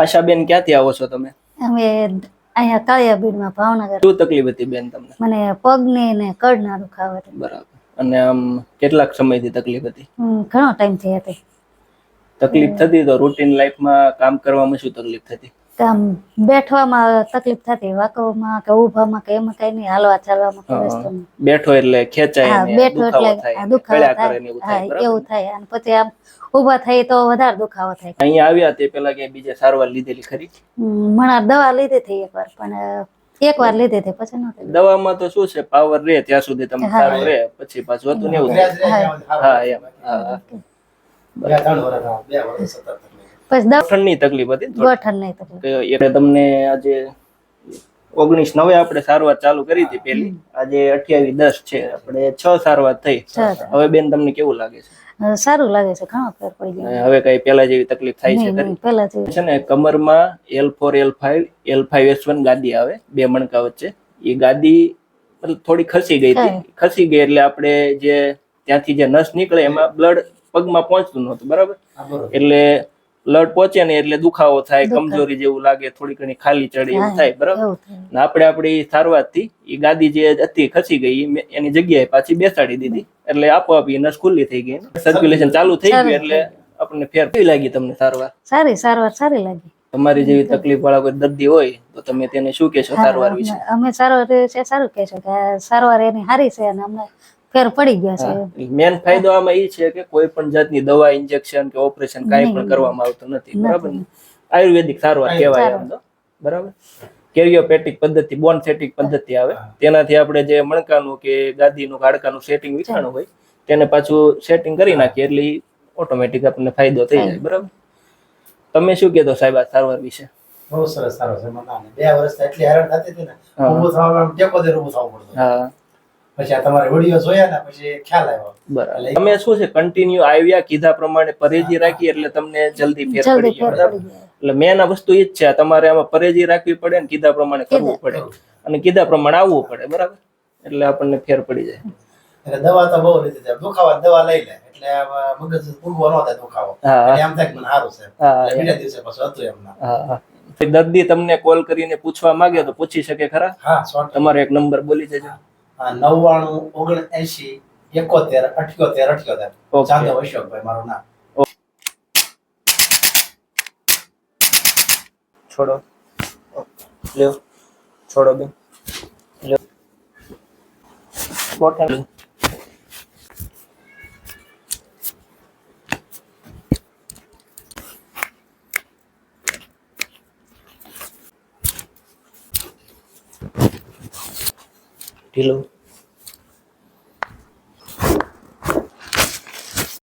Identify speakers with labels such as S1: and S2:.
S1: આશાબેન ક્યાંથી આવો છો તમે?
S2: અમે અહીંયા કાળિયાબીડમાં ભાવનગર.
S1: શું તકલીફ હતી બેન તમને?
S2: મને પગની ને કડના દુખાવો હતો.
S1: બરાબર. અને આમ કેટલાક સમયથી તકલીફ હતી?
S2: ઘણો ટાઈમથી હતી.
S1: તકલીફ થતી તો રૂટીન લાઈફમાં કામ કરવામાં શું તકલીફ થતી?
S2: કે આમ બેઠવામાં તકલીફ થતી વાકવમાં કે ઊભામાં કે એમાં કઈ નહીં હાલવા ચાલવામાં કોઈ વસ્તુ
S1: બેઠો એટલે ખેંચાય
S2: હા બેઠો એટલે દુખાવો થાય. એવું થાય અને પછી આમ ઊભા થઈ તો વધારે દુખાવો થાય.
S1: અહીંયા આવ્યા તે પેલા કે બીજે સારવાર લીધેલી ખરી?
S2: મણા દવા લીધી હતી એકવાર પણ એક વાર લીધી હતી પછી નહોતી
S1: દવામાં તો શું છે પાવર રહે ત્યાં સુધી તમે સારું રહે પછી પાછું હતું ને એવું હા એમ. હા હા.
S2: પછી
S1: ગઠણની તકલીફ હતી ને થોડી.
S2: ગોઠણ નહીં તકલીફ
S1: એટલે તમને આજે ઓગણીસ નવે આપણે સારવાર ચાલુ કરી હતી પેલી આજે અઠ્યાવીસ દસ છે. આપણે છ સારવાર થઈ. હવે બેન તમને કેવું લાગે છે?
S2: સારું લાગે છે. ઘણો ફેર પડી ગયો.
S1: હવે કઈ પેલા જેવી તકલીફ થાય છે
S2: પેલા જેવી.
S1: છે ને કમરમાં L four L five L five S one ગાદી આવે બે મણકા વચ્ચે. એ ગાદી મતલબ થોડી ખસી ગઈ હતી. ખસી ગઈ એટલે આપણે જે ત્યાંથી જે નસ નીકળે એમાં બ્લડ પગમાં પહોંચતું નહોતું બરાબર. એટલે બ્લડ પહોંચે ને એટલે દુખાવો થાય કમજોરી જેવું લાગે થોડી ઘણી ખાલી ચડે એવું થાય બરાબર? ને આપણે આપણી સારવારથી એ ગાદી જે હતી ખસી ગઈ એની જગ્યાએ પાછી બેસાડી દીધી. એટલે આપોઆપ એ નસ ખુલ્લી થઈ ગઈ સર્ક્યુલેશન ચાલુ થઈ ગયું એટલે આપણને ફેર કેવી લાગી તમને સારવાર?
S2: સારી સારવાર સારી લાગી.
S1: તમારી જેવી તકલીફ વાળા કોઈ દર્દી હોય તો તમે તેને શું કહેશો સારવાર વિશે?
S2: અમે- અમે સારવાર છે સારું કહેશો કે સારવાર એની સારી છે અને અમને ફેર પડી ગયા છે.
S1: મેન ફાયદો આમાં એ છે કે કોઈ પણ જાતની દવા ઇન્જેક્શન કે ઓપરેશન કાંઈ પણ કરવામાં આવતું નથી. બરાબર ને? આયુર્વેદિક સારવાર કહેવાય આમ તો. બરાબર? કેરિયોપેટિક પદ્ધતિ બોન સેટિંગ પદ્ધતિ આવે. તેનાથી આપણે જે મણકાનું કે ગાદીનું ગાડકાનું હાડકાનું સેટિંગ વિખાણું હોય તેને પાછું સેટિંગ કરી નાખીએ એટલે ઓટોમેટિક આપણને ફાયદો થઈ જાય. બરાબર? તમે શું કહેતો સાહેબ આ સારવાર વિશે?
S3: બહુ સરસ સારો છે મને બે વર્ષ એટલી હેરાન થતી હતી ને. ઊભું થવા ટેકો દે ઊભું થવું પડતું.
S1: હા.
S3: પછી આ તમારા વીડિયો જોયા ને પછી ખ્યાલ આવ્યો.
S1: બરાબર. તમે શું છે કન્ટિન્યુ આવ્યા કીધા પ્રમાણે પરેજી રાખી એટલે તમને જલ્દી ફેર પડી ગયો. બરાબર એટલે મેન આ વસ્તુ એ જ છે તમારે આમાં પરેજી રાખવી પડે ને કીધા પ્રમાણે કરવું પડે. અને કીધા પ્રમાણે આવવું પડે બરાબર? એટલે આપણને ફેર પડી જાય.
S3: એટલે દવા તો બહુ લીધી છે. દુખાવા દવા લઈ લે એટલે મગજ પૂરવો ન થાય દુખાવો. એટલે એમ થાય મને સારું છે. એટલે બીજા દિવસે પાછું હતું એમ ના.
S1: હા હા. પછી દર્દી તમને કોલ કરીને પૂછવા માંગે તો પૂછી શકે ખરા. તમારો એક નંબર બોલી દેજો
S3: હા, ઓગણ એસી એકોતેર અઠ્યોતેર અઠ્યોતેર. જાદવ અશોકભાઈ મારું નામ.
S1: છોડો. લ્યો. છોડો બેન. લ્યો. બોટલ. ઢીલું.